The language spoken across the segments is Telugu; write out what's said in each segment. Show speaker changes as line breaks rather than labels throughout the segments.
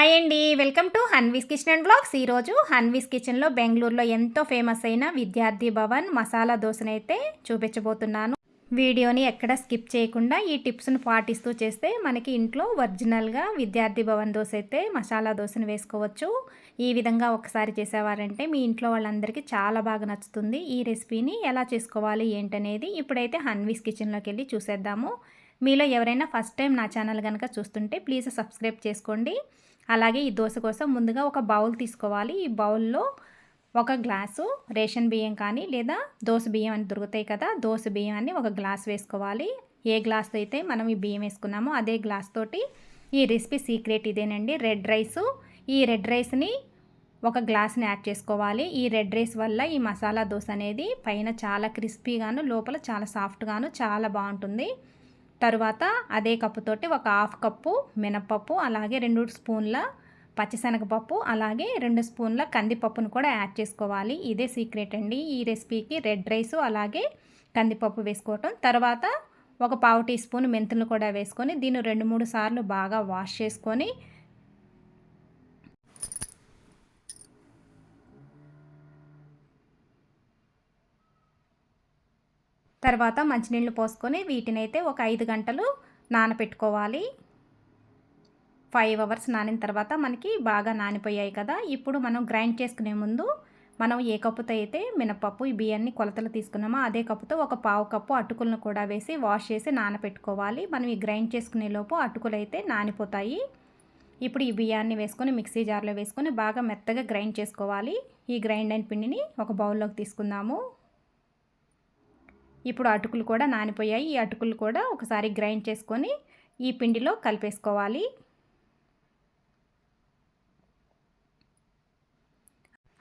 హాయ్ అండి. Welcome to Hanvi's kitchen and blogs. ఈరోజు హన్వీస్ కిచెన్లో బెంగళూరులో ఎంతో ఫేమస్ అయిన విద్యార్థి భవన్ మసాలా దోశనైతే చూపించబోతున్నాను. వీడియోని ఎక్కడ స్కిప్ చేయకుండా ఈ టిప్స్ను పాటిస్తూ చేస్తే మనకి ఇంట్లో ఒరిజినల్గా విద్యార్థి భవన్ దోశ అయితే మసాలా దోశను వేసుకోవచ్చు. ఈ విధంగా ఒకసారి చేసేవారంటే మీ ఇంట్లో వాళ్ళందరికీ చాలా బాగా నచ్చుతుంది. ఈ రెసిపీని ఎలా చేసుకోవాలి ఏంటనేది ఇప్పుడైతే హన్వీస్ కిచెన్లోకి వెళ్ళి చూసేద్దాము. మీలో ఎవరైనా ఫస్ట్ టైం నా ఛానల్ కనుక చూస్తుంటే ప్లీజ్ సబ్స్క్రైబ్ చేసుకోండి. అలాగే ఈ దోశ కోసం ముందుగా ఒక బౌల్ తీసుకోవాలి. ఈ బౌల్లో ఒక గ్లాసు రేషన్ బియ్యం కానీ లేదా దోశ బియ్యం అని దొరుకుతాయి కదా దోశ బియ్యాన్ని ఒక గ్లాస్ వేసుకోవాలి. ఏ గ్లాస్తో అయితే మనం ఈ బియ్యం వేసుకున్నామో అదే గ్లాస్ తోటి ఈ రెసిపీ సీక్రెట్ ఇదేనండి. Red rice. ఈ రెడ్ రైస్ని ఒక గ్లాస్ని యాడ్ చేసుకోవాలి. ఈ రెడ్ రైస్ వల్ల ఈ మసాలా దోశ అనేది పైన చాలా క్రిస్పీగాను లోపల చాలా సాఫ్ట్గాను చాలా బాగుంటుంది. తరువాత అదే కప్పుతోటి ఒక హాఫ్ కప్పు మినపప్పు అలాగే రెండు స్పూన్ల పచ్చిశనగపప్పు అలాగే రెండు స్పూన్ల కందిపప్పును కూడా యాడ్ చేసుకోవాలి. ఇదే సీక్రెట్ అండి. ఈ రెసిపీకి రెడ్ రైస్ అలాగే కందిపప్పు వేసుకోవటం. తర్వాత ఒక పావు టీ స్పూన్ మెంతులు కూడా వేసుకొని దీన్ని రెండు మూడు సార్లు బాగా వాష్ చేసుకొని తర్వాత మంచినీళ్ళు పోసుకొని వీటినైతే ఒక ఐదు గంటలు నానపెట్టుకోవాలి. ఫైవ్ అవర్స్ నానిన తర్వాత మనకి బాగా నానిపోయాయి కదా. ఇప్పుడు మనం గ్రైండ్ చేసుకునే ముందు మనం ఏ కప్పుతో అయితే మినపప్పు ఈ బియ్యాన్ని కొలతలు తీసుకున్నామో అదే కప్పుతో ఒక పావు కప్పు అటుకులను కూడా వేసి వాష్ చేసి నానపెట్టుకోవాలి. మనం ఈ గ్రైండ్ చేసుకునే లోపు అటుకులు అయితే నానిపోతాయి. ఇప్పుడు ఈ బియ్యాన్ని వేసుకొని మిక్సీ జార్లో వేసుకొని బాగా మెత్తగా గ్రైండ్ చేసుకోవాలి. ఈ గ్రైండ్ అయిన పిండిని ఒక బౌల్లోకి తీసుకుందాము. ఇప్పుడు అటుకులు కూడా నానిపోయాయి. ఈ అటుకులు కూడా ఒకసారి గ్రైండ్ చేసుకొని ఈ పిండిలో కలిపేసుకోవాలి.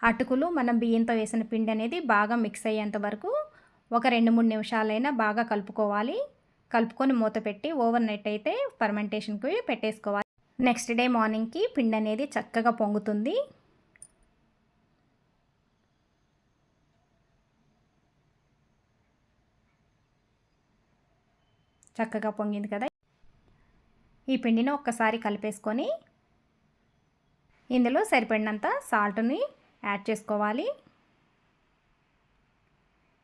అటుకులు మనం బియ్యంతో వేసిన పిండి అనేది బాగా మిక్స్ అయ్యేంత వరకు ఒక రెండు మూడు నిమిషాలైనా బాగా కలుపుకోవాలి. కలుపుకొని మూత పెట్టి ఓవర్ నైట్ అయితే ఫర్మెంటేషన్కి పెట్టేసుకోవాలి. నెక్స్ట్ డే మార్నింగ్కి పిండి అనేది చక్కగా పొంగుతుంది. చక్కగా పొంగింది కదా. ఈ పిండిని ఒక్కసారి కలిపేసుకొని ఇందులో సరిపడినంత సాల్ట్ని యాడ్ చేసుకోవాలి.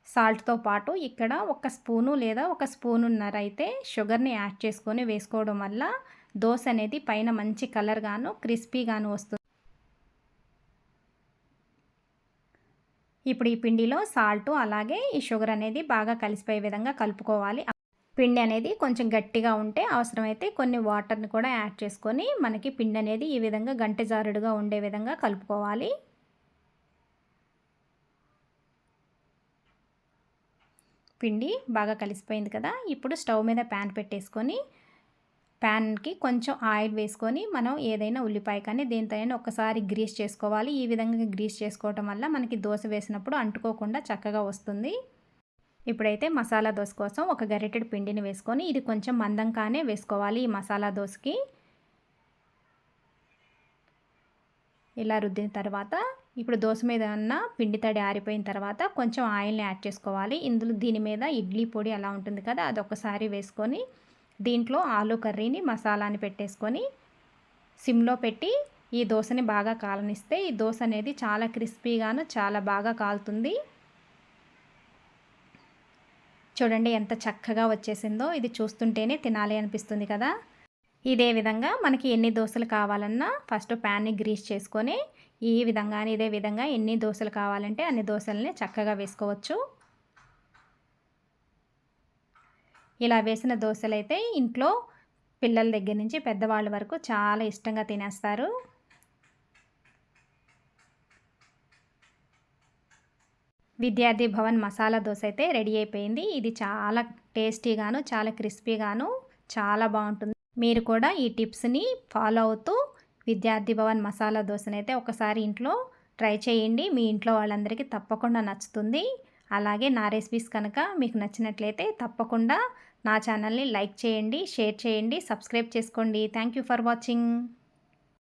సాల్ట్తో పాటు ఇక్కడ ఒక స్పూను లేదా ఒక స్పూనున్నర అయితే షుగర్ని యాడ్ చేసుకొని వేసుకోవడం వల్ల దోశ అనేది పైన మంచి కలర్గాను క్రిస్పీగాను వస్తుంది. ఇప్పుడు ఈ పిండిలో సాల్ట్ అలాగే ఈ షుగర్ అనేది బాగా కలిసిపోయే విధంగా కలుపుకోవాలి. పిండి అనేది కొంచెం గట్టిగా ఉంటే అవసరమైతే కొన్ని వాటర్ని కూడా యాడ్ చేసుకొని మనకి పిండి అనేది ఈ విధంగా గంటె జారుడుగా ఉండే విధంగా కలుపుకోవాలి. పిండి బాగా కలిసిపోయింది కదా ఇప్పుడు స్టవ్ మీద ప్యాన్ పెట్టేసుకొని ప్యాన్కి కొంచెం ఆయిల్ వేసుకొని మనం ఏదైనా ఉల్లిపాయ కానీ దేనితో ఒకసారి గ్రీస్ చేసుకోవాలి. ఈ విధంగా గ్రీస్ చేసుకోవటం వల్ల మనకి దోశ వేసినప్పుడు అంటుకోకుండా చక్కగా వస్తుంది. ఇప్పుడైతే మసాలా దోశ కోసం ఒక గరిటెడు పిండిని వేసుకొని ఇది కొంచెం మందంగానే వేసుకోవాలి ఈ మసాలా దోశకి. ఇలా రుద్దిన తర్వాత ఇప్పుడు దోశ మీద ఉన్న పిండి తడి ఆరిపోయిన తర్వాత కొంచెం ఆయిల్ని యాడ్ చేసుకోవాలి. ఇందులో దీని మీద ఇడ్లీ పొడి అలా ఉంటుంది కదా అది ఒకసారి వేసుకొని దీంట్లో ఆలు కర్రీని మసాలాని పెట్టేసుకొని సిమ్లో పెట్టి ఈ దోశని బాగా కాలనిస్తే ఈ దోశ అనేది చాలా క్రిస్పీగాను చాలా బాగా కాలుతుంది. చూడండి ఎంత చక్కగా వచ్చేసిందో. ఇది చూస్తుంటేనే తినాలి అనిపిస్తుంది కదా. ఇదే విధంగా మనకి ఎన్ని దోశలు కావాలన్నా ఫస్ట్ ప్యాన్ని గ్రీస్ చేసుకొని ఈ విధంగా ఇదే విధంగా ఎన్ని దోశలు కావాలంటే అన్ని దోశల్ని చక్కగా వేసుకోవచ్చు. ఇలా వేసిన దోశలు అయితే ఇంట్లో పిల్లల దగ్గర నుంచి పెద్దవాళ్ళ వరకు చాలా ఇష్టంగా తినేస్తారు. విద్యార్థి భవన్ మసాలా దోశ అయితే రెడీ అయిపోయింది. ఇది చాలా టేస్టీగాను చాలా క్రిస్పీగాను చాలా బాగుంటుంది. మీరు కూడా ఈ టిప్స్ని ఫాలో అవుతూ విద్యార్థి భవన్ మసాలా దోశను అయితే ఒకసారి ఇంట్లో ట్రై చేయండి. మీ ఇంట్లో వాళ్ళందరికీ తప్పకుండా నచ్చుతుంది. అలాగే నా రెసిపీస్ కనుక మీకు నచ్చినట్లయితే తప్పకుండా నా ఛానల్ని లైక్ చేయండి షేర్ చేయండి సబ్స్క్రైబ్ చేసుకోండి. Thank you for watching.